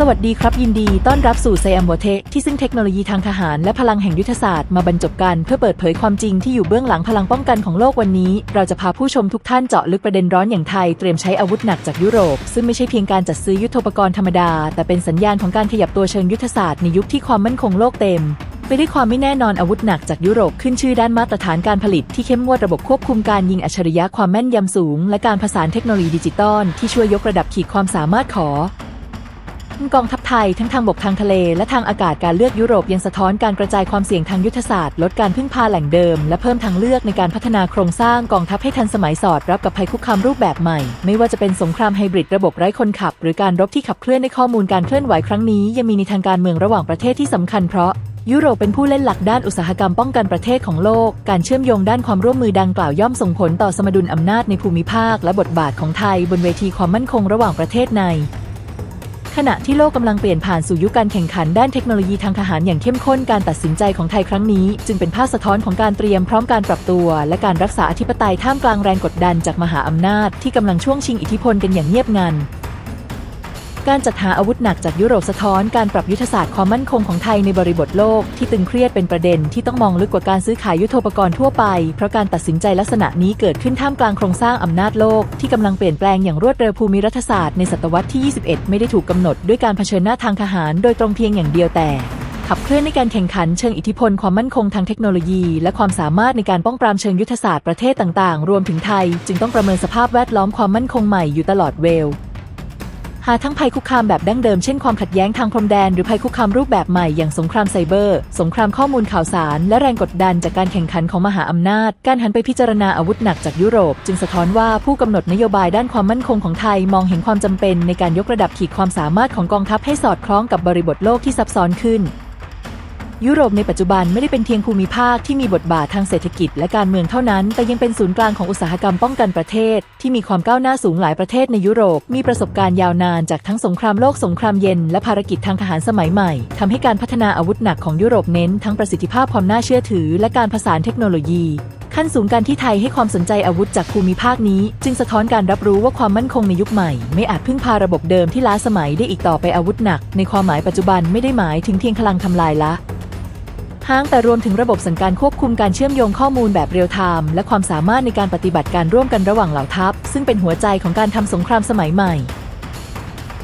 สวัสดีครับยินดีต้อนรับสู่ไซแอมโบเทที่ซึ่งเทคโนโลยีทางทหารและพลังแห่งยุทธศาสตร์มาบรรจบกันเพื่อเปิดเผยความจริงที่อยู่เบื้องหลังพลังป้องกันของโลกวันนี้ เราจะพาผู้ชมทุกท่านเจาะลึกประเด็นร้อนอย่างไทยเตรียมใช้อาวุธหนักจากยุโรป ซึ่งไม่ใช่เพียงการจัดซื้อยุทโธปกรณ์ธรรมดา แต่เป็นสัญญาณของการขยับตัวเชิงยุทธศาสตร์ในยุคที่ความมั่นคงโลกเต็มไปด้วยความไม่แน่นอนอาวุธหนักจากยุโรปขึ้นชื่อด้านมาตรฐานการผลิตที่เข้มงวดระบบควบคุมการยิงอัจฉริยะความแม่นยำสูง และการผสานเทคโนโลยีดิจิตอลที่ช่วยยกระดับขีดความสามารถขอ กองทัพไทยทั้งทางบกทางทะเลและทางอากาศการเลือกยุโรปยังสะท้อนการกระจายความเสี่ยงทางยุทธศาสตร์ ลดการพึ่งพาแหล่งเดิม และเพิ่มทางเลือกในการพัฒนาโครงสร้างกองทัพให้ทันสมัยสอดรับกับภัยคุกคามรูปแบบใหม่ ไม่ว่าจะเป็นสงครามไฮบริดระบบไร้คนขับ หรือการรบที่ขับเคลื่อนในข้อมูลการเคลื่อนไหวครั้งนี้ยังมีในทางการเมืองระหว่างประเทศที่สำคัญเพราะยุโรปเป็นผู้เล่นหลักด้านอุตสาหกรรมป้องกันประเทศของโลก การเชื่อมโยงด้านความร่วมมือดังกล่าวย่อมส่งผลต่อสมดุลอำนาจในภูมิภาค และบทบาทของไทย บนเวทีความมั่นคงระหว่างประเทศใน ขณะที่โลกกำลังเปลี่ยนผ่านสู่ยุคการแข่งขันด้านเทคโนโลยีทางทหารอย่างเข้มข้นการตัดสินใจของไทยครั้งนี้ จึงเป็นภาพสะท้อนของการเตรียมพร้อมการปรับตัว และการรักษาอธิปไตยท่ามกลางแรงกดดันจากมหาอำนาจ ที่กำลังช่วงชิงอิทธิพลกันอย่างเงียบงัน การจัดหาอาวุธหนักจากยุโรปสะท้อนการปรับยุทธศาสตร์ความมั่นคงของไทยในบริบทโลกที่ตึงเครียดเป็นประเด็นที่ต้องมองลึกกว่าการซื้อขายยุทโธปกรณ์ทั่วไป เพราะการตัดสินใจลักษณะนี้เกิดขึ้นท่ามกลางโครงสร้างอำนาจโลกที่กำลังเปลี่ยนแปลงอย่างรวดเร็วภูมิรัฐศาสตร์ในศตวรรษที่ 21 ไม่ได้ถูกกำหนดด้วยการเผชิญหน้าทางทหารโดยตรงเพียงอย่างเดียวแต่ขับเคลื่อนในการแข่งขันเชิงอิทธิพลความมั่นคงทางเทคโนโลยี และความสามารถในการป้องปรามเชิงยุทธศาสตร์ประเทศต่างๆ รวมถึงไทย จึงต้องประเมินสภาพแวดล้อมความมั่นคงใหม่อยู่ตลอดเวล หาทั้งภัยคุกคามแบบดั้งเดิมเช่นความขัดแย้งทางพรมแดนหรือภัยคุกคามรูปแบบใหม่อย่างสงครามไซเบอร์ สงครามข้อมูลข่าวสาร และแรงกดดันจากการแข่งขันของมหาอำนาจ การหันไปพิจารณาอาวุธหนักจากยุโรป จึงสะท้อนว่าผู้กำหนดนโยบายด้านความมั่นคงของไทยมองเห็นความจำเป็นในการยกระดับขีดความสามารถของกองทัพให้สอดคล้องกับบริบทโลกที่ซับซ้อนขึ้น ยุโรปในปัจจุบันไม่ได้เป็นเพียงภูมิภาคที่มีบทบาททางเศรษฐกิจและการเมืองเท่านั้น แต่ยังเป็นศูนย์กลางของอุตสาหกรรมป้องกันประเทศ ที่มีความก้าวหน้าสูงหลายประเทศในยุโรป มีประสบการณ์ยาวนานจากทั้งสงครามโลกสงครามเย็น และภารกิจทางทหารสมัยใหม่ทำให้การพัฒนาอาวุธหนักของยุโรปเน้นทั้งประสิทธิภาพความน่าเชื่อถือ และการผสานเทคโนโลยีขั้นสูงการที่ไทยให้ความสนใจอาวุธจากภูมิภาคนี้ จึงสะท้อนการรับรู้ว่าความมั่นคงในยุคใหม่ ไม่อาจพึ่งพาระบบเดิมที่ล้าสมัยได้อีกต่อไปอาวุธหนัก ในความหมายปัจจุบันไม่ได้หมายถึงเพียงพลังทำลายละ ห้งแต่รวมถึงระบบสั่งการควบคุมการเชื่อมโยงข้อมูลแบบเรียลไทม์และความสามารถในการปฏิบัติการร่วมกันระหว่างเหล่าทัพ ซึ่งเป็นหัวใจของการทำสงครามสมัยใหม่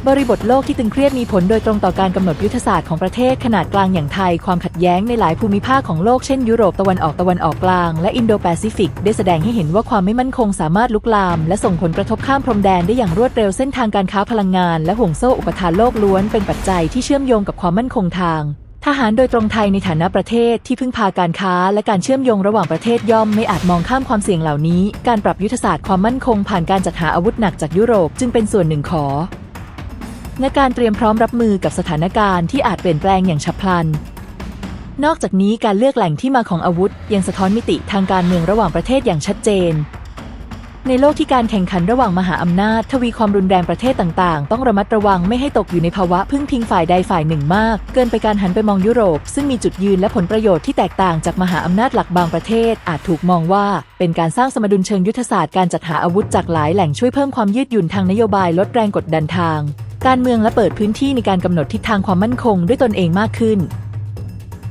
บริบทโลกที่ตึงเครียดมีผลโดยตรงต่อการกำหนดยุทธศาสตร์ของประเทศขนาดกลางอย่างไทย ความขัดแย้งในหลายภูมิภาคของโลกเช่นยุโรปตะวันออกตะวันออกกลาง และอินโดแปซิฟิกได้แสดงให้เห็นว่าความไม่มั่นคงสามารถลุกลาม และส่งผลกระทบข้ามพรมแดนได้อย่างรวดเร็วเส้นทางการค้าพลังงาน และห่วงโซ่อุปทานโลกล้วนเป็นปัจจัยที่เชื่อมโยงกับความมั่นคงทาง ทหารโดยตรงไทยในฐานะประเทศที่พึ่งพาการค้าและการเชื่อมโยงระหว่างประเทศย่อมไม่อาจมองข้ามความเสี่ยงเหล่านี้ การปรับยุทธศาสตร์ความมั่นคงผ่านการจัดหาอาวุธหนักจากยุโรปจึงเป็นส่วนหนึ่งขอในการเตรียมพร้อมรับมือกับสถานการณ์ที่อาจเปลี่ยนแปลงอย่างฉับพลัน นอกจากนี้การเลือกแหล่งที่มาของอาวุธ ยังสะท้อนมิติทางการเมืองระหว่างประเทศอย่างชัดเจน ในโลกที่การแข่งขันระหว่างมหาอำนาจ ทวีความรุนแรงประเทศต่างๆ ต้องระมัดระวังไม่ให้ตกอยู่ในภาวะพึ่งพิงฝ่ายใดฝ่ายหนึ่งมาก เกินไปการหันไปมองยุโรป ซึ่งมีจุดยืนและผลประโยชน์ที่แตกต่างจากมหาอำนาจหลักบางประเทศ อาจถูกมองว่า เป็นการสร้างสมดุลเชิงยุทธศาสตร์การจัดหาอาวุธจากหลายแหล่งช่วยเพิ่มความยืดหยุ่นทางนโยบายลดแรงกดดันทาง การเมืองและเปิดพื้นที่ในการกำหนดทิศทางความมั่นคงด้วยตนเองมากขึ้น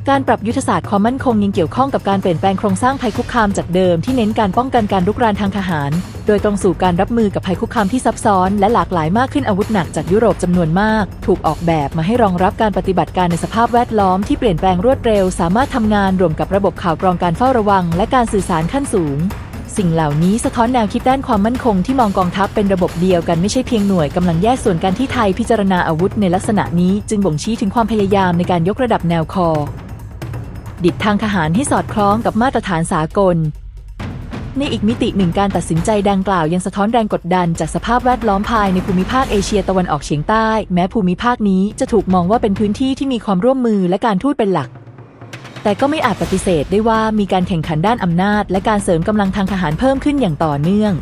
การปรับยุทธศาสตร์ความมั่นคงยังเกี่ยวข้องกับการเปลี่ยนแปลงโครงสร้างภัยคุกคามจากเดิมที่เน้นการป้องกันการรุกรานทางทหาร โดยตรงสู่การรับมือกับภัยคุกคามที่ซับซ้อน และหลากหลายมากขึ้นอาวุธหนักจากยุโรปจำนวนมาก ถูกออกแบบมาให้รองรับการปฏิบัติการในสภาพแวดล้อมที่เปลี่ยนแปลงรวดเร็ว สามารถทำงานรวมกับระบบข่าวกรองการเฝ้าระวัง และการสื่อสารขั้นสูงสิ่งเหล่านี้สะท้อนแนวคิดด้านความมั่นคงที่มองกองทัพเป็นระบบเดียวกันไม่ใช่เพียงหน่วยกำลังแยกส่วนการที่ไทยพิจารณาอาวุธในลักษณะนี้จึงบ่งชี้ถึงความพยายามในการยกระดับแนวคอ ดิดทางทหารให้สอดคล้องกับมาตรฐานสากล ในอีกมิติหนึ่งการตัดสินใจดังกล่าวยังสะท้อนแรงกดดันจากสภาพแวดล้อมภายในภูมิภาคเอเชียตะวันออกเฉียงใต้ แม้ภูมิภาคนี้จะถูกมองว่าเป็นพื้นที่ที่มีความร่วมมือและการทูตเป็นหลัก แต่ก็ไม่อาจปฏิเสธได้ว่ามีการแข่งขันด้านอำนาจ และการเสริมกำลังทางทหารเพิ่มขึ้นอย่างต่อเนื่อง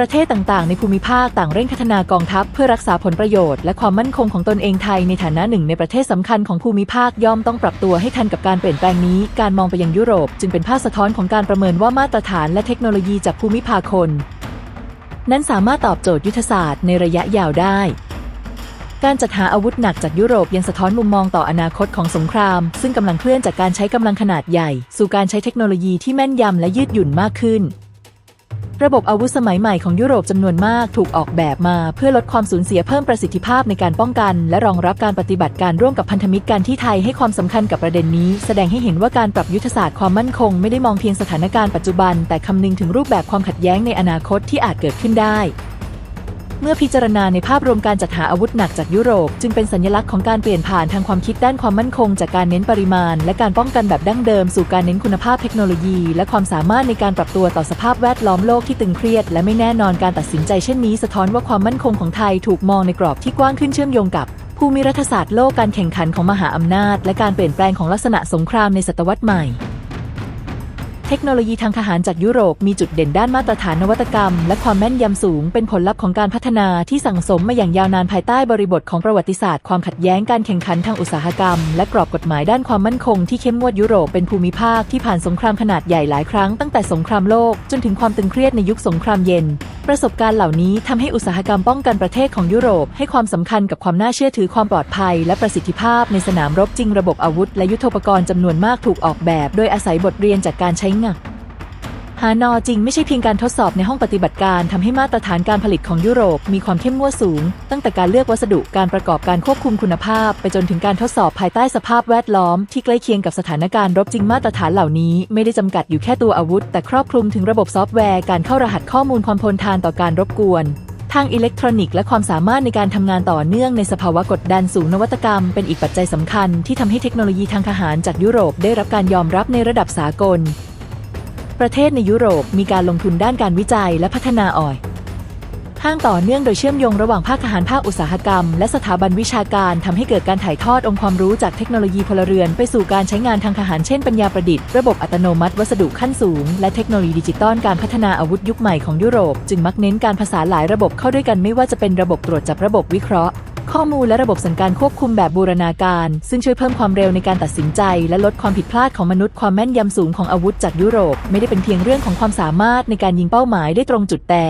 ประเทศต่างๆ ในภูมิภาคต่างเร่งพัฒนากองทัพเพื่อรักษาผลประโยชน์และความมั่นคงของตนเองไทยในฐานะหนึ่งในประเทศสำคัญของภูมิภาคย่อมต้องปรับตัวให้ทันกับการเปลี่ยนแปลงนี้ การมองไปยังยุโรป จึงเป็นภาพสะท้อนของการประเมินว่ามาตรฐานและเทคโนโลยีจากภูมิภาคคนนั้นสามารถตอบโจทย์ยุทธศาสตร์ในระยะยาวได้ การจัดหาอาวุธหนักจากยุโรปยังสะท้อนมุมมองต่ออนาคตของสงคราม ซึ่งกำลังเคลื่อนจากการใช้กำลังขนาดใหญ่ สู่การใช้เทคโนโลยีที่แม่นยำและยืดหยุ่นมากขึ้น ระบบอาวุธสมัยใหม่ของยุโรปจำนวนมากถูกออกแบบมา เพื่อลดความสูญเสียเพิ่มประสิทธิภาพในการป้องกัน และรองรับการปฏิบัติการร่วมกับพันธมิตรการที่ไทยให้ความสำคัญกับประเด็นนี้ แสดงให้เห็นว่าการปรับยุทธศาสตร์ความมั่นคงไม่ได้มองเพียงสถานการณ์ปัจจุบัน แต่คำนึงถึงรูปแบบความขัดแย้งในอนาคตที่อาจเกิดขึ้นได้ เมื่อพิจารณาในภาพรวมการจัดหาอาวุธหนักจากยุโรป จึงเป็นสัญลักษณ์ของการเปลี่ยนผ่านทางความคิดด้านความมั่นคง จากการเน้นปริมาณ และการป้องกันแบบดั้งเดิมสู่การเน้นคุณภาพเทคโนโลยี และความสามารถในการปรับตัวต่อสภาพแวดล้อมโลกที่ตึงเครียด และไม่แน่นอนการตัดสินใจเช่นนี้สะท้อนว่าความมั่นคงของไทยถูกมองในกรอบที่กว้างขึ้นเชื่อมโยงกับภูมิรัฐศาสตร์โลกการแข่งขันของมหาอำนาจ และการเปลี่ยนแปลงของลักษณะสงครามในศตวรรษใหม่ เทคโนโลยีทางทหารจากยุโรปมีจุดเด่นด้านมาตรฐานนวัตกรรม และความแม่นยำสูงเป็นผลลัพธ์ของการพัฒนาที่สั่งสมมาอย่างยาวนานภายใต้บริบทของประวัติศาสตร์ความขัดแย้งการแข่งขันทางอุตสาหกรรม และกรอบกฎหมายด้านความมั่นคงที่เข้มงวดยุโรปเป็นภูมิภาคที่ผ่านสงครามขนาดใหญ่หลายครั้งตั้งแต่สงครามโลกจนถึงความตึงเครียดในยุคสงครามเย็น ประสบการณ์เหล่านี้ทำให้อุตสาหกรรมป้องกันประเทศของยุโรป ให้ความสำคัญกับความน่าเชื่อถือความปลอดภัย และประสิทธิภาพในสนามรบจริงระบบอาวุธ และยุทโธปกรณ์จำนวนมากถูกออกแบบ โดยอาศัยบทเรียนจากการใช้งานฮานอจริงไม่ใช่เพียงการทดสอบในห้องปฏิบัติการทำให้มาตรฐานการผลิตของยุโรปมีความเข้มงวดสูง ตั้งแต่การเลือกวัสดุการประกอบการควบคุมคุณภาพ ไปจนถึงการทดสอบภายใต้สภาพแวดล้อมที่ใกล้เคียงกับสถานการณ์รบจริงมาตรฐานเหล่านี้ ไม่ได้จำกัดอยู่แค่ตัวอาวุธ แต่ครอบคลุมถึงระบบซอฟต์แวร์การเข้ารหัสข้อมูลความทนทานต่อการรบกวนทางอิเล็กทรอนิกส์และความสามารถในการทำงานต่อเนื่องในสภาวะกดดันสูงนวัตกรรม เป็นอีกปัจจัยสำคัญที่ทำให้เทคโนโลยีทางทหารจากยุโรปได้รับการยอมรับในระดับสากล ประเทศในยุโรปมีการลงทุนด้านการวิจัยและพัฒนาออยห้างต่อเนื่องโดยเชื่อมโยงระหว่างภาคทหารภาคอุตสาหกรรม และสถาบันวิชาการทำให้เกิดการถ่ายทอดองค์ความรู้จากเทคโนโลยีพลเรือน ไปสู่การใช้งานทางทหารเช่นปัญญาประดิษฐ์ระบบอัตโนมัติวัสดุขั้นสูง และเทคโนโลยีดิจิตอลการพัฒนาอาวุธยุคใหม่ของยุโรป จึงมักเน้นการผสานหลายระบบเข้าด้วยกันไม่ว่าจะเป็นระบบตรวจจับระบบวิเคราะห์ ข้อมูลและระบบสั่งการควบคุมแบบบูรณาการ ซึ่งช่วยเพิ่มความเร็วในการตัดสินใจ และลดความผิดพลาดของมนุษย์ความแม่นยำสูงของอาวุธจากยุโรป ไม่ได้เป็นเพียงเรื่องของความสามารถในการยิงเป้าหมายได้ตรงจุดแต่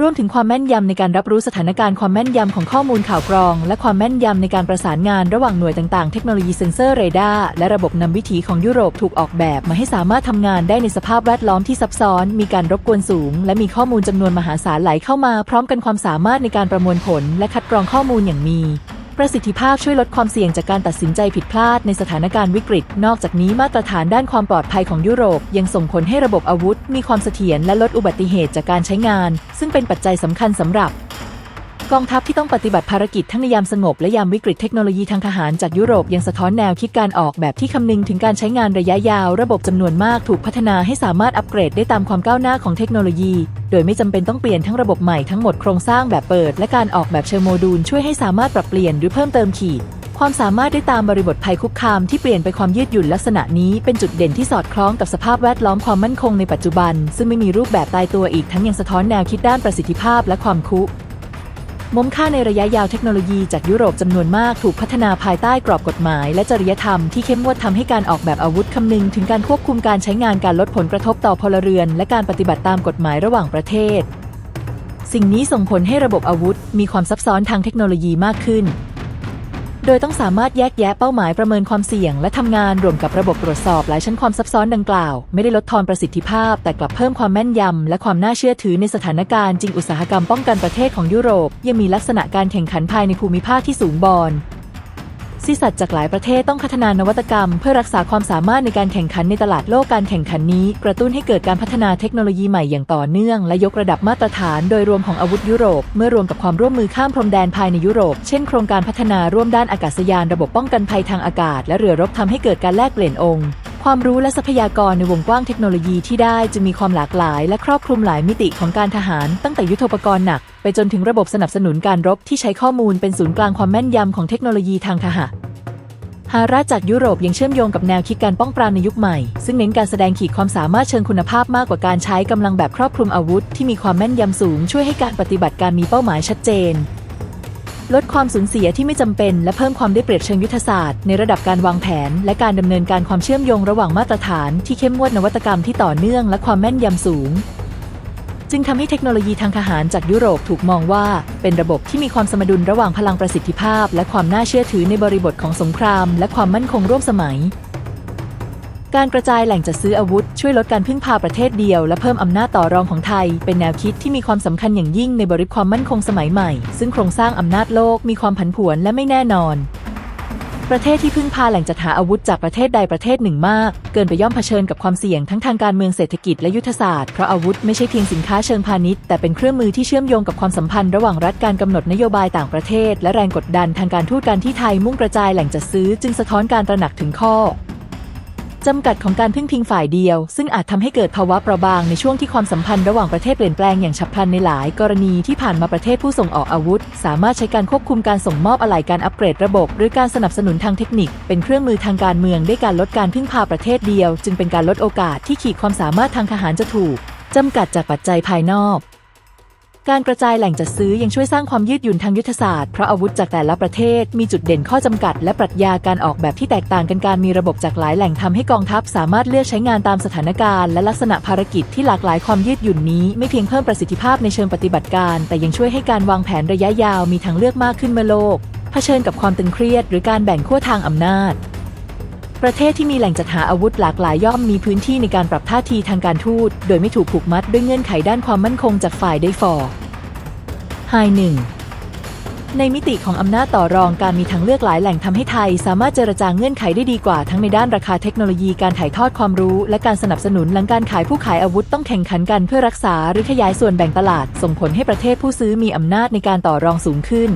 รวมถึงความแม่นยำในการรับรู้สถานการณ์ความแม่นยำของข้อมูลข่าวกรอง และความแม่นยำในการประสานงานระหว่างหน่วยต่างๆ เทคโนโลยีเซ็นเซอร์เรดาร์และระบบนำวิถีของยุโรปถูกออกแบบมาให้สามารถทำงานได้ในสภาพแวดล้อมที่ซับซ้อน มีการรบกวนสูง และมีข้อมูลจำนวนมหาศาลไหลเข้ามา พร้อมกันความสามารถในการประมวลผล และคัดกรองข้อมูลอย่างมี ประสิทธิภาพช่วยลดความเสี่ยงจากการตัดสินใจผิดพลาดในสถานการณ์วิกฤต นอกจากนี้มาตรฐานด้านความปลอดภัยของยุโรป ยังส่งผลให้ระบบอาวุธ มีความเสถียรและลดอุบัติเหตุจากการใช้งาน ซึ่งเป็นปัจจัยสำคัญสำหรับ กองทัพที่ต้องปฏิบัติภารกิจทั้งในยามสงบและยามวิกฤตเทคโนโลยีทางทหารจากยุโรปยังสะท้อนแนวคิดการออกแบบที่คำนึงถึงการใช้งานระยะยาว ระบบจำนวนมากถูกพัฒนาให้สามารถอัปเกรดได้ตามความก้าวหน้าของเทคโนโลยี โดยไม่จำเป็นต้องเปลี่ยนทั้งระบบใหม่ทั้งหมดโครงสร้างแบบเปิด และการออกแบบเชิงโมดูลช่วยให้สามารถปรับเปลี่ยนหรือเพิ่มเติมขีดความสามารถได้ตามบริบทภัยคุกคามที่เปลี่ยนไปความยืดหยุ่นลักษณะนี้เป็นจุดเด่นที่สอดคล้องกับสภาพแวดล้อมความมั่นคงในปัจจุบัน ซึ่งไม่มีรูปแบบตายตัวอีกทั้งยังสะท้อนแนวคิดด้านประสิทธิภาพและความคุ มุมค่าในระยะยาวเทคโนโลยีจากยุโรปจำนวนมากถูกพัฒนาภายใต้กรอบกฎหมาย และจริยธรรมที่เข้มงวดทำให้การออกแบบอาวุธคำนึงถึงการควบคุมการใช้งานการลดผลกระทบต่อพลเรือน และการปฏิบัติตามกฎหมายระหว่างประเทศ สิ่งนี้ส่งผลให้ระบบอาวุธ มีความซับซ้อนทางเทคโนโลยีมากขึ้น ดยต้องสามารถแยกแยะเป้าหมายประเมินความเสี่ยง และทำงานรวมกับระบบตรวจสอบหลายชั้นความซับซ้อนดังกล่าว ไม่ได้ลดทอนประสิทธิภาพ แต่กลับเพิ่มความแม่นยำ และความน่าเชื่อถือในสถานการณ์จริงอุตสาหกรรมป้องกันประเทศของยุโรป ยังมีลักษณะการแข่งขันภายในภูมิภาคที่สูงบอน ซิสัตจากหลายประเทศต้องพัฒนานวัตกรรม เพื่อรักษาความสามารถในการแข่งขันในตลาดโลกการแข่งขันนี้ กระตุ้นให้เกิดการพัฒนาเทคโนโลยีใหม่อย่างต่อเนื่อง และยกระดับมาตรฐานโดยรวมของอาวุธยุโรป เมื่อรวมกับความร่วมมือข้ามพรมแดนภายในยุโรป เช่นโครงการพัฒนาร่วมด้านอากาศยาน ระบบป้องกันภัยทางอากาศ และเรือรบทำให้เกิดการแลกเปลี่ยนองค์ ความรู้และทรัพยากรในวงกว้างเทคโนโลยีที่ได้จะมีความหลากหลาย และครอบคลุมหลายมิติของการทหาร ตั้งแต่ยุทโธปกรณ์หนัก ไปจนถึงระบบสนับสนุนการรบที่ใช้ข้อมูลเป็นศูนย์กลางความแม่นยำของเทคโนโลยีทางทหารฮาราจากยุโรปยังเชื่อมโยงกับแนวคิดการป้องปรามในยุคใหม่ ซึ่งเน้นการแสดงขีดความสามารถเชิงคุณภาพมากกว่าการใช้กำลังแบบครอบคลุมอาวุธ ที่มีความแม่นยำสูงช่วยให้การปฏิบัติการมีเป้าหมายชัดเจน ลดความสูญเสียที่ไม่จำเป็น และเพิ่มความได้เปรียบเชิงยุทธศาสตร์ในระดับการวางแผน และการดำเนินการความเชื่อมโยงระหว่างมาตรฐาน ที่เข้มงวดนวัตกรรมที่ต่อเนื่องและความแม่นยำสูง จึงทำให้เทคโนโลยีทางทหารจากยุโรปถูกมองว่า เป็นระบบที่มีความสมดุลระหว่างพลังประสิทธิภาพ และความน่าเชื่อถือในบริบทของสงคราม และความมั่นคงร่วมสมัย การกระจายแหล่งจัดซื้ออาวุธช่วยลดการพึ่งพาประเทศเดียว และเพิ่มอำนาจต่อรองของไทย เป็นแนวคิดที่มีความสำคัญอย่างยิ่งในบริบทความมั่นคงสมัยใหม่ ซึ่งโครงสร้างอำนาจโลกมีความผันผวนและไม่แน่นอน ประเทศที่พึ่งพาแหล่งจัดหาอาวุธจากประเทศใดประเทศหนึ่งมาก เกินไปย่อมเผชิญกับความเสี่ยงทั้งทางการเมืองเศรษฐกิจและยุทธศาสตร์เพราะอาวุธไม่ใช่เพียงสินค้าเชิงพาณิชย์แต่เป็นเครื่องมือที่เชื่อมโยงกับความสัมพันธ์ระหว่างรัฐการกำหนดนโยบายต่างประเทศ และแรงกดดันทางการทูตการที่ไทยมุ่งกระจายแหล่งจัดซื้อ จึงสะท้อนการตระหนักถึงข้อ จำกัดของการพึ่งพิงฝ่ายเดียว ซึ่งอาจทำให้เกิดภาวะเปราะบางในช่วงที่ความสัมพันธ์ระหว่างประเทศเปลี่ยนแปลงอย่างฉับพลันในหลาย กรณีที่ผ่านมาประเทศผู้ส่งออกอาวุธ สามารถใช้การควบคุมการส่งมอบอะไหล่การอัปเกรดระบบ หรือการสนับสนุนทางเทคนิค เป็นเครื่องมือทางการเมืองด้วยการลดการพึ่งพาประเทศเดียว จึงเป็นการลดโอกาสที่ขีดความสามารถทางทหารจะถูกจำกัดจากปัจจัยภายนอก การกระจายแหล่งจัดซื้อยังช่วยสร้างความยืดหยุ่นทางยุทธศาสตร์เพราะอาวุธจากแต่ละประเทศมีจุดเด่นข้อจำกัด และปรัชญาการออกแบบที่แตกต่างกันการมีระบบจากหลายแหล่งทำให้กองทัพ สามารถเลือกใช้งานตามสถานการณ์ และลักษณะภารกิจที่หลากหลายความยืดหยุ่นนี้ไม่เพียงเพิ่มประสิทธิภาพในเชิงปฏิบัติการ แต่ยังช่วยให้การวางแผนระยะยาวมีทางเลือกมากขึ้นเมื่อโลกเผชิญกับความตึงเครียด หรือการแบ่งขั้วทางอำนาจ ประเทศที่มีแหล่งจัดหาอาวุธหลากหลายย่อมมีพื้นที่ในการปรับท่าทีทางการทูต โดยไม่ถูกผูกมัดด้วยเงื่อนไขด้านความมั่นคงจากฝ่ายใดฝ่อไฮหนึ่งในมิติของอำนาจต่อรองการมีทางเลือกหลายแหล่งทำให้ไทย สามารถเจรจาเงื่อนไขได้ดีกว่าทั้งในด้านราคาเทคโนโลยีการถ่ายทอดความรู้ และการสนับสนุนหลังการขายผู้ขายอาวุธต้องแข่งขันกันเพื่อรักษาหรือขยายส่วนแบ่งตลาด ส่งผลให้ประเทศผู้ซื้อมีอำนาจในการต่อรองสูงขึ้น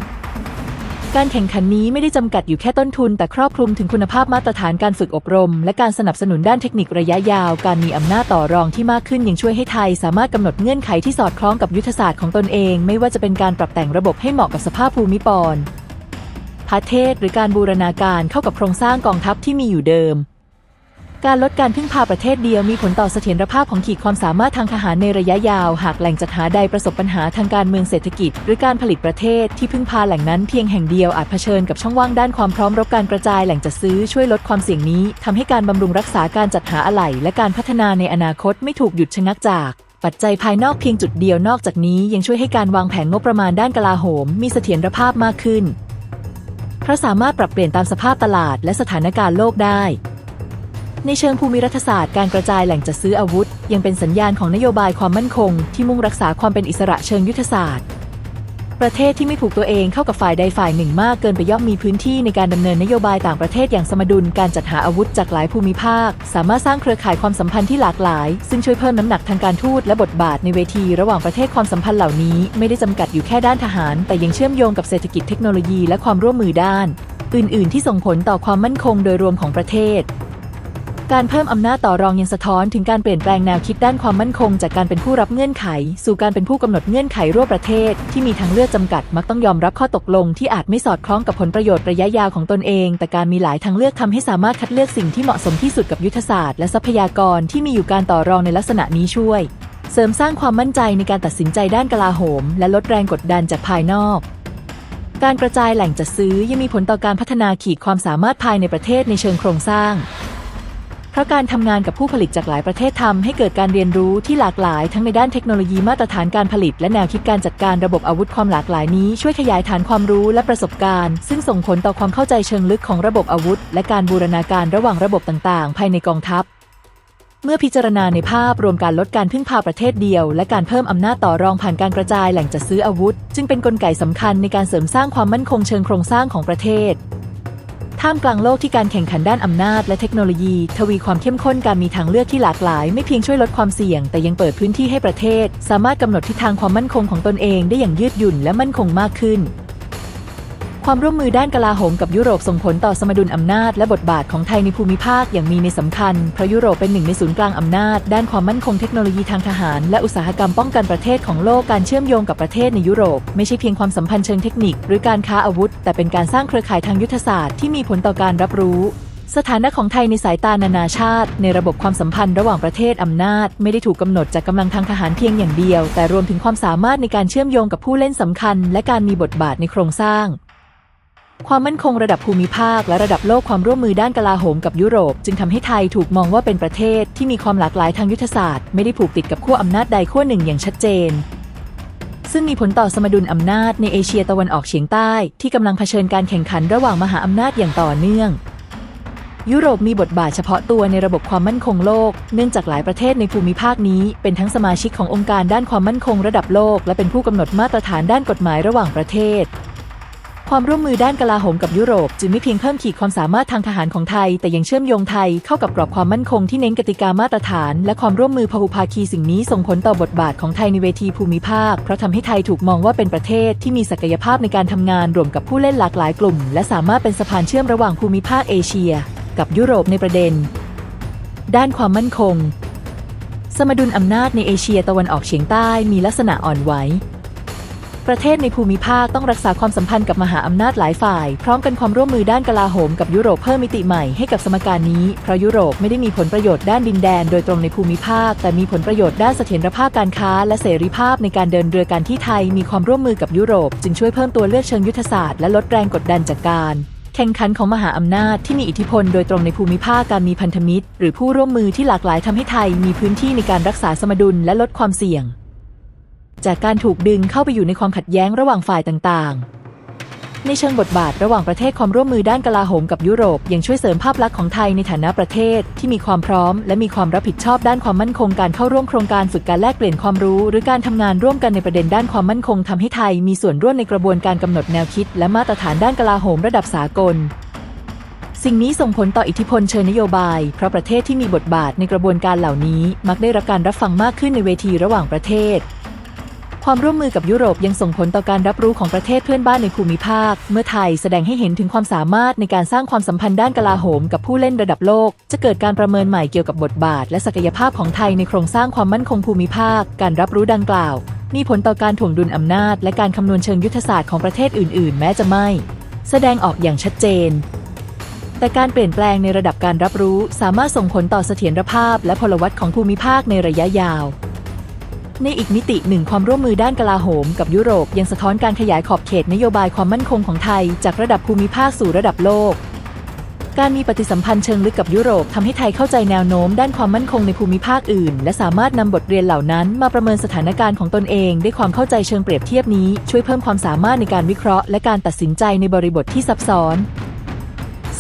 การแข่งขันนี้ไม่ได้จำกัดอยู่แค่ต้นทุน แต่ครอบคลุมถึงคุณภาพมาตรฐานการฝึกอบรม และการสนับสนุนด้านเทคนิคระยะยาว การมีอำนาจต่อรองที่มากขึ้นยังช่วยให้ไทย สามารถกำหนดเงื่อนไขที่สอดคล้องกับยุทธศาสตร์ของตนเอง ไม่ว่าจะเป็นการปรับแต่งระบบให้เหมาะกับสภาพภูมิปอนประเทศหรือการบูรณาการเข้ากับโครงสร้างกองทัพที่มีอยู่เดิม การลดการพึ่งพาประเทศเดียวมีผลต่อเสถียรภาพของขีดความสามารถทางทหารในระยะยาว หากแหล่งจัดหาใดประสบปัญหาทางการเมืองเศรษฐกิจ หรือการผลิตประเทศที่พึ่งพาแหล่งนั้นเพียงแห่งเดียวอาจเผชิญกับช่องว่างด้านความพร้อมรบการกระจายแหล่งจัดซื้อช่วยลดความเสี่ยงนี้ทำให้การบำรุงรักษาการจัดหาอะไหล่และการพัฒนาในอนาคตไม่ถูกหยุดชะงักจากปัจจัยภายนอกเพียงจุดเดียวนอกจากนี้ยังช่วยให้การวางแผนงบประมาณด้านกลาโหม มีเสถียรภาพมากขึ้นเพราะสามารถปรับเปลี่ยนตามสภาพตลาดและสถานการณ์โลกได้ ในเชิงภูมิรัฐศาสตร์การกระจายแหล่งจัดซื้ออาวุธ ยังเป็นสัญญาณของนโยบายความมั่นคง ที่มุ่งรักษาความเป็นอิสระเชิงยุทธศาสตร์ ประเทศที่ไม่ผูกตัวเองเข้ากับฝ่ายใดฝ่ายหนึ่งมากเกินไปย่อมมีพื้นที่ในการดำเนินนโยบายต่างประเทศอย่างสมดุลการจัดหาอาวุธจากหลายภูมิภาค สามารถสร้างเครือข่ายความสัมพันธ์ที่หลากหลาย ซึ่งช่วยเพิ่มน้ำหนักทางการทูตและบทบาทในเวทีระหว่างประเทศความสัมพันธ์เหล่านี้ไม่ได้จำกัดอยู่แค่ด้านทหาร แต่ยังเชื่อมโยงกับเศรษฐกิจเทคโนโลยีและความร่วมมือด้าน อื่น ๆ ที่ส่งผลต่อความมั่นคงโดยรวมของประเทศ การเพิ่มอำนาจต่อรองยังสะท้อนถึงการเปลี่ยนแปลงแนวคิดด้านความมั่นคง จากการเป็นผู้รับเงื่อนไข สู่การเป็นผู้กำหนดเงื่อนไขร่วมประเทศ ที่มีทางเลือกจำกัดมักต้องยอมรับข้อตกลง ที่อาจไม่สอดคล้องกับผลประโยชน์ระยะยาวของตนเอง แต่การมีหลายทางเลือกทำให้สามารถคัดเลือกสิ่งที่เหมาะสมที่สุดกับยุทธศาสตร์และทรัพยากรที่มีอยู่การต่อรองในลักษณะนี้ช่วย เสริมสร้างความมั่นใจในการตัดสินใจด้านกลาโหม และลดแรงกดดันจากภายนอกการกระจายแหล่งจัดซื้อยังมีผลต่อการพัฒนาขีดความสามารถภายในประเทศในเชิงโครงสร้าง เพราะการทำงานกับผู้ผลิตจากหลายประเทศทำให้เกิดการเรียนรู้ที่หลากหลาย ทั้งในด้านเทคโนโลยีมาตรฐานการผลิต และแนวคิดการจัดการระบบอาวุธความหลากหลายนี้ ช่วยขยายฐานความรู้และประสบการณ์ ซึ่งส่งผลต่อความเข้าใจเชิงลึกของระบบอาวุธ และการบูรณาการระหว่างระบบต่างๆ ภายในกองทัพเมื่อพิจารณาในภาพรวมการลดการพึ่งพาประเทศเดียว และการเพิ่มอำนาจต่อรองผ่านการกระจายแหล่งจัดซื้ออาวุธ จึงเป็นนกลไกสำคัญในการเสริมสร้างความมั่นคงเชิงโครงสร้างของประเทศ ท่ามกลางโลกที่การแข่งขันด้านอำนาจและเทคโนโลยี ทวีความเข้มข้นการมีทางเลือกที่หลากหลาย ไม่เพียงช่วยลดความเสี่ยง แต่ยังเปิดพื้นที่ให้ประเทศ สามารถกำหนดทิศทางความมั่นคงของตนเองได้อย่างยืดหยุ่นและมั่นคงมากขึ้น ความร่วมมือด้านกลาโหมกับยุโรปส่งผลต่อสมดุลอำนาจและบทบาทของไทยในภูมิภาคอย่างมีในสำคัญ เพราะยุโรปเป็นหนึ่งในศูนย์กลางอำนาจ ด้านความมั่นคงเทคโนโลยีทางทหาร และอุตสาหกรรมป้องกันประเทศของโลกการเชื่อมโยงกับประเทศในยุโรป ไม่ใช่เพียงความสัมพันธ์เชิงเทคนิค หรือการค้าอาวุธ แต่เป็นการสร้างเครือข่ายทางยุทธศาสตร์ที่มีผลต่อการรับรู้สถานะของไทยในสายตานานาชาติ ในระบบความสัมพันธ์ระหว่างประเทศอำนาจ ไม่ได้ถูกกำหนดจากกำลังทางทหารเพียงอย่างเดียว แต่รวมถึงความสามารถในการเชื่อมโยงกับผู้เล่นสำคัญ และการมีบทบาทในโครงสร้าง ความมั่นคงระดับภูมิภาคและระดับโลกความร่วมมือด้านกลาโหมกับยุโรป จึงทำให้ไทยถูกมองว่าเป็นประเทศที่มีความหลากหลายทางยุทธศาสตร์ ไม่ได้ผูกติดกับขั้วอำนาจใดขั้วหนึ่งอย่างชัดเจน ซึ่งมีผลต่อสมดุลอำนาจในเอเชียตะวันออกเฉียงใต้ ที่กำลังเผชิญการแข่งขันระหว่างมหาอำนาจอย่างต่อเนื่อง ยุโรปมีบทบาทเฉพาะตัวในระบบความมั่นคงโลก เนื่องจากหลายประเทศในภูมิภาคนี้ เป็นทั้งสมาชิกขององค์การด้านความมั่นคงระดับโลก และเป็นผู้กำหนดมาตรฐานด้านกฎหมายระหว่างประเทศ ความร่วมมือด้านกลาโหมกับยุโรป จึงไม่เพียงเพิ่มขีดความสามารถทางทหารของไทย แต่ยังเชื่อมโยงไทยเข้ากับกรอบความมั่นคงที่เน้นกติกามาตรฐาน และความร่วมมือพหุภาคีสิ่งนี้ส่งผลต่อบทบาทของไทยในเวทีภูมิภาค เพราะทำให้ไทยถูกมองว่าเป็นประเทศที่มีศักยภาพในการทำงานรวมกับผู้เล่นหลากหลายกลุ่ม และสามารถเป็นสะพานเชื่อมระหว่างภูมิภาคเอเชีย กับยุโรปในประเด็น ด้านความมั่นคง สมดุลอำนาจในเอเชียตะวันออกเฉียงใต้มีลักษณะอ่อนไหว ประเทศในภูมิภาคต้องรักษาความสัมพันธ์กับมหาอำนาจหลายฝ่าย พร้อมกันความร่วมมือด้านกลาโหมกับยุโรปเพิ่มมิติใหม่ให้กับสมการนี้ เพราะยุโรปไม่ได้มีผลประโยชน์ด้านดินแดนโดยตรงในภูมิภาค แต่มีผลประโยชน์ด้านเสถียรภาพการค้า และเสรีภาพในการเดินเรือการที่ไทยมีความร่วมมือกับยุโรป จึงช่วยเพิ่มตัวเลือกเชิงยุทธศาสตร์และลดแรงกดดันจากการแข่งขันของมหาอำนาจที่มีอิทธิพลโดยตรงในภูมิภาคการมีพันธมิตร หรือผู้ร่วมมือที่หลากหลายทำให้ไทยมีพื้นที่ในการรักษาสมดุลและลดความเสี่ยง จากการถูกดึงเข้าไปอยู่ในความขัดแย้งระหว่างฝ่ายต่างๆ ในเชิงบทบาทระหว่างประเทศความร่วมมือด้านกลาโหมกับยุโรป ยังช่วยเสริมภาพลักษณ์ของไทยในฐานะประเทศที่มีความพร้อม และมีความรับผิดชอบด้านความมั่นคงการเข้าร่วมโครงการฝึกการแลกเปลี่ยนความรู้ หรือการทำงานร่วมกันในประเด็นด้านความมั่นคงทำให้ไทย มีส่วนร่วมในกระบวนการกำหนดแนวคิด และมาตรฐานด้านกลาโหมระดับสากลสิ่งนี้ส่งผลต่ออิทธิพลเชิงนโยบาย เพราะประเทศที่มีบทบาทในกระบวนการเหล่านี้ มักได้รับการรับฟังมากขึ้นในเวทีระหว่างประเทศ ความร่วมมือกับยุโรปยังส่งผลต่อการรับรู้ของประเทศเพื่อนบ้านในภูมิภาค เมื่อไทยแสดงให้เห็นถึงความสามารถในการสร้างความสัมพันธ์ด้านกลาโหมกับผู้เล่นระดับโลก จะเกิดการประเมินใหม่เกี่ยวกับบทบาท และศักยภาพของไทยในโครงสร้างความมั่นคงภูมิภาค การรับรู้ดังกล่าว มีผลต่อการถ่วงดุลอำนาจ และการคำนวณเชิงยุทธศาสตร์ของประเทศอื่น ๆ แม้จะไม่ แสดงออกอย่างชัดเจนแต่การเปลี่ยนแปลงในระดับการรับรู้ สามารถส่งผลต่อเสถียรภาพ และพลวัตของภูมิภาคในระยะยาว ในอีกมิติหนึ่งความร่วมมือด้านกลาโหมกับยุโรปยังสะท้อนการขยายขอบเขตนโยบายความมั่นคงของไทย จากระดับภูมิภาคสู่ระดับโลก การมีปฏิสัมพันธ์เชิงลึกกับยุโรปทำให้ไทยเข้าใจแนวโน้มด้านความมั่นคงในภูมิภาคอื่น และสามารถนำบทเรียนเหล่านั้น มาประเมินสถานการณ์ของตนเองด้วยความเข้าใจเชิงเปรียบเทียบนี้ ช่วยเพิ่มความสามารถในการวิเคราะห์และการตัดสินใจในบริบทที่ซับซ้อน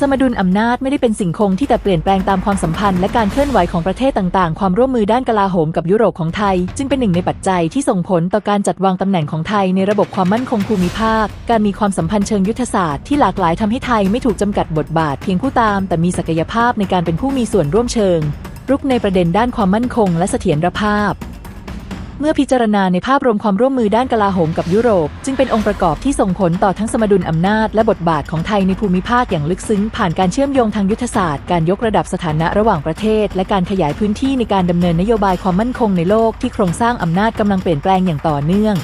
สมดุลอำนาจไม่ได้เป็นสิ่งคงที่แต่เปลี่ยนแปลงตามความสัมพันธ์และการเคลื่อนไหวของประเทศต่างๆ ความร่วมมือด้านกลาโหมกับยุโรปของไทย จึงเป็นหนึ่งในปัจจัยที่ส่งผลต่อการจัดวางตำแหน่งของไทยในระบบความมั่นคงภูมิภาค การมีความสัมพันธ์เชิงยุทธศาสตร์ที่หลากหลายทำให้ไทยไม่ถูกจำกัดบทบาทเพียงผู้ตาม แต่มีศักยภาพในการเป็นผู้มีส่วนร่วมเชิงรุกในประเด็นด้านความมั่นคงและเสถียรภาพ มื่อพิจารณาในภาพรวมความร่วมมือด้านกลาโหมกับยุโรป จึงเป็นองค์ประกอบที่ส่งผลต่อทั้งสมดุลอำนาจและบทบาทของไทยในภูมิภาคอย่างลึกซึ้ง ผ่านการเชื่อมโยงทางยุทธศาสตร์การยกระดับสถานะระหว่างประเทศ และการขยายพื้นที่ในการดำเนินนโยบายความมั่นคงในโลกที่โครงสร้างอำนาจกำลังเปลี่ยนแปลงอย่างต่อเนื่อง